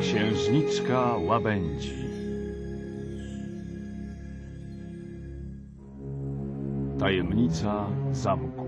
Księżniczka Łabędzi. Tajemnica zamku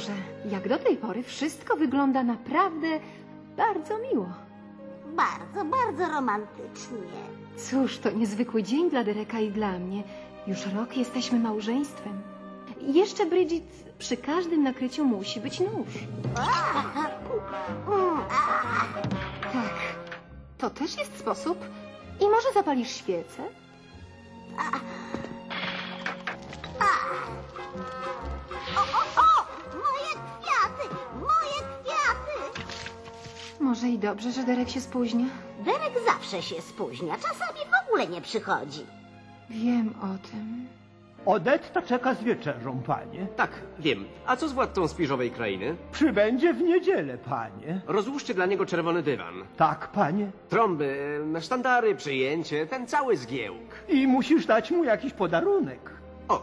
Dobrze, jak do tej pory wszystko wygląda naprawdę bardzo miło. Bardzo, bardzo romantycznie. Cóż, to niezwykły dzień dla Dereka i dla mnie. Już rok jesteśmy małżeństwem. Jeszcze, Bridget, przy każdym nakryciu musi być nóż. Tak, to też jest sposób. I może zapalisz świecę? Może i dobrze, że Derek się spóźnia. Derek zawsze się spóźnia, czasami w ogóle nie przychodzi. Wiem o tym. Odetta czeka z wieczerzą, panie. Tak, wiem. A co z władcą spiżowej krainy? Przybędzie w niedzielę, panie. Rozłóżcie dla niego czerwony dywan. Tak, panie. Trąby, em, sztandary, przyjęcie, ten cały zgiełk. I musisz dać mu jakiś podarunek. O,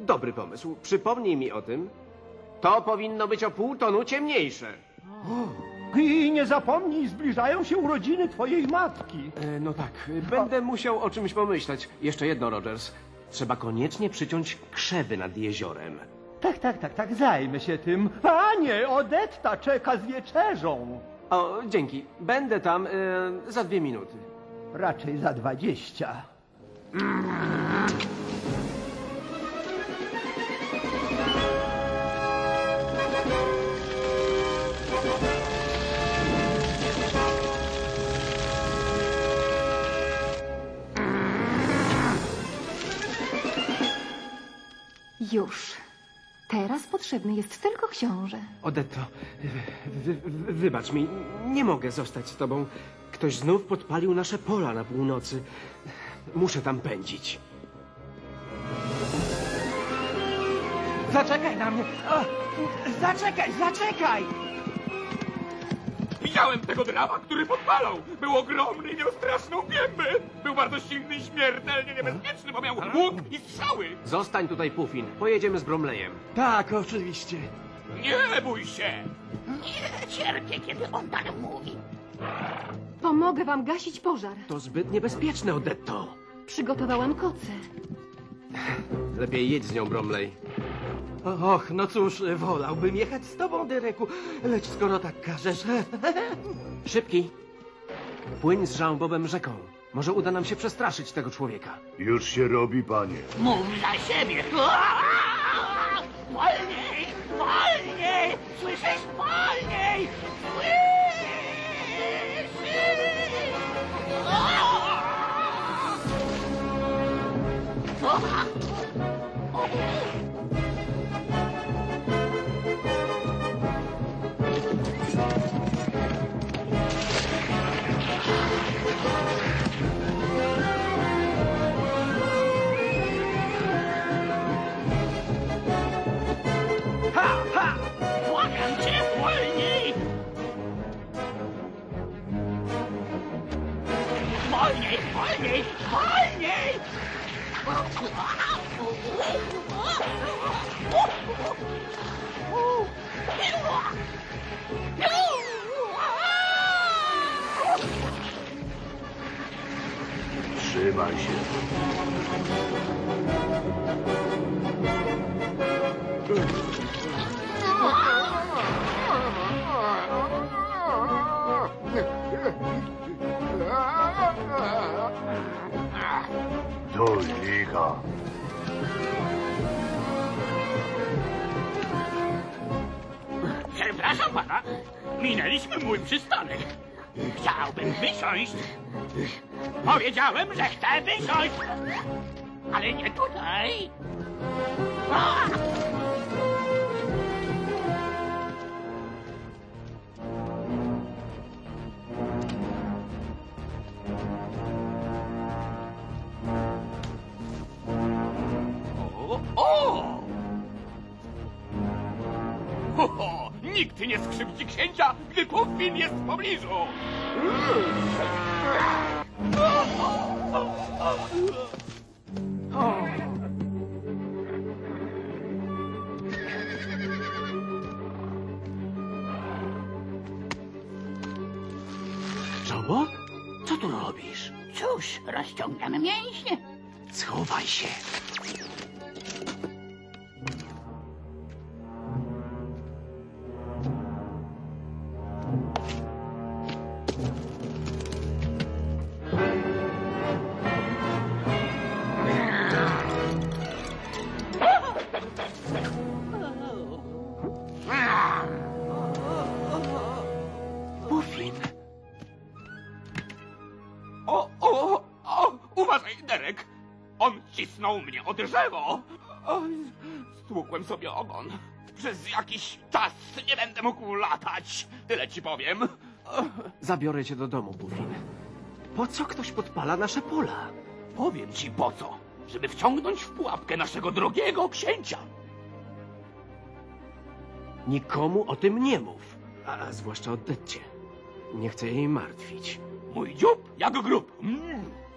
dobry pomysł. Przypomnij mi o tym. To powinno być o pół tonu ciemniejsze. I nie zapomnij, zbliżają się urodziny twojej matki. E, no tak, będę musiał o czymś pomyśleć. Jeszcze jedno, Rogers. Trzeba koniecznie przyciąć krzewy nad jeziorem. Tak, tak, tak, tak, zajmę się tym. Panie, Odetta czeka z wieczerzą. O, dzięki. Będę tam e, za dwie minuty. Raczej za dwadzieścia. Już. Teraz potrzebny jest tylko książę. Odetto, wy, wy, wybacz mi, nie mogę zostać z tobą. Ktoś znów podpalił nasze pola na północy. Muszę tam pędzić. Zaczekaj na mnie! O, zaczekaj, zaczekaj! Widziałem tego drawa, który podpalał. Był ogromny i miał straszną gębę. Był bardzo silny i śmiertelnie niebezpieczny, bo miał łuk i strzały. Zostań tutaj, Pufin. Pojedziemy z Bromleyem. Tak, oczywiście. Nie bój się. Nie cierpię, kiedy on tak mówi. Pomogę wam gasić pożar. To zbyt niebezpieczne, Odetto. Przygotowałam koce. Lepiej jedź z nią, Bromley. Och, no cóż, wolałbym jechać z tobą, Dereku, lecz skoro tak każesz... Szybki. Płyń z Jean-Bobem rzeką. Może uda nam się przestraszyć tego człowieka. Już się robi, panie. Mów za siebie. Wolniej! Wolniej! Słyszysz? Wolniej! Słyszysz? Aaa! Błagam Wolniej, wolniej, wolniej! Trzymaj się. Do licha. Przepraszam pana, minęliśmy mój przystanek. Chciałbym wysiąść. Powiedziałem, że chcę wysiąść. Ale nie tutaj. Nikt nie skrzywdzi księcia, gdy Puffin jest w pobliżu! Czoło? Co tu robisz? Cóż, rozciągamy mięśnie. Schowaj się. Cisnął mnie o drzewo! Stłukłem sobie ogon. Przez jakiś czas nie będę mógł latać. Tyle ci powiem. Zabiorę cię do domu, Puffin. Po co ktoś podpala nasze pola? Powiem ci po co. Żeby wciągnąć w pułapkę naszego drogiego księcia. Nikomu o tym nie mów. A zwłaszcza Odetcie. Nie chcę jej martwić. Mój dziób jak grób. Mm.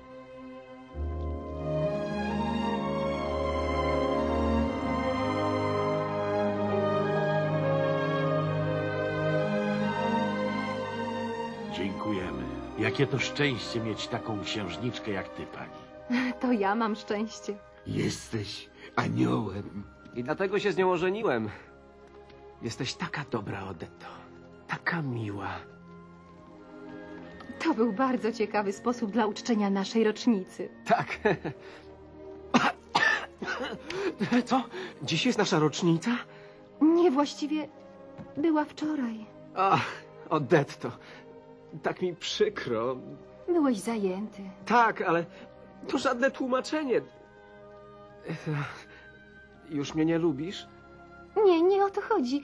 Dziękujemy. Jakie to szczęście mieć taką księżniczkę jak ty, pani. To ja mam szczęście. Jesteś aniołem. I dlatego się z nią ożeniłem. Jesteś taka dobra, Odetto. Taka miła. To był bardzo ciekawy sposób dla uczczenia naszej rocznicy. Tak. Co? Dziś jest nasza rocznica? Nie, właściwie była wczoraj. Ach, Odetto. Tak mi przykro. Byłeś zajęty. Tak, ale to żadne tłumaczenie. Już mnie nie lubisz? Nie, nie o to chodzi.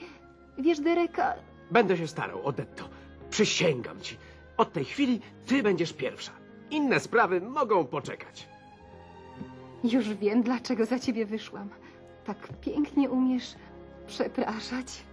Wiesz, Dereka, Będę się starał, Odetto. Przysięgam ci. Od tej chwili ty będziesz pierwsza. Inne sprawy mogą poczekać. już wiem, dlaczego za ciebie wyszłam. Tak pięknie umiesz przepraszać.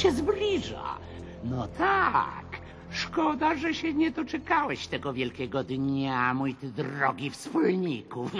Się zbliża. No tak. Szkoda, że się nie doczekałeś tego wielkiego dnia, mój ty drogi wspólniku.